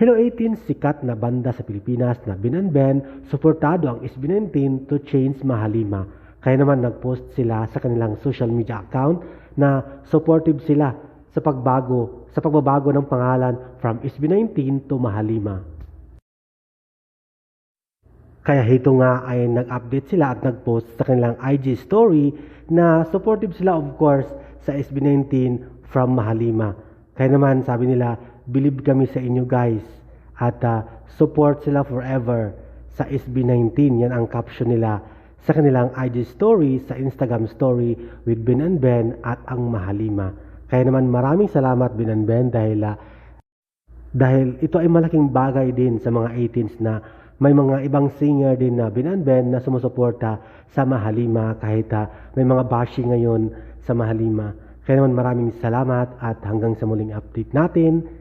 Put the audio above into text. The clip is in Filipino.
Hello 18, sikat na banda sa Pilipinas na Binanben, suportado ang SB19 to change Mahalima. Kaya naman nag-post sila sa kanilang social media account na supportive sila sa pagbago, sa pagbabago ng pangalan from SB19 to Mahalima. Kaya hito nga ay nag-update sila at nag-post sa kanilang IG story na supportive sila of course sa SB19 from Mahalima. Kaya naman sabi nila, believe kami sa inyo guys at ah, support sila forever sa SB19. Yan ang caption nila sa kanilang IG story, sa Instagram story with Ben and Ben at ang Mahalima. Kaya naman maraming salamat Ben and Ben dahil ah, dahil ito ay malaking bagay din sa mga 18s na may mga ibang singer din na binanben na sumusuporta sa Mahalima kahit ah, may mga bashing ngayon sa Mahalima. Kaya naman maraming salamat at hanggang sa muling update natin.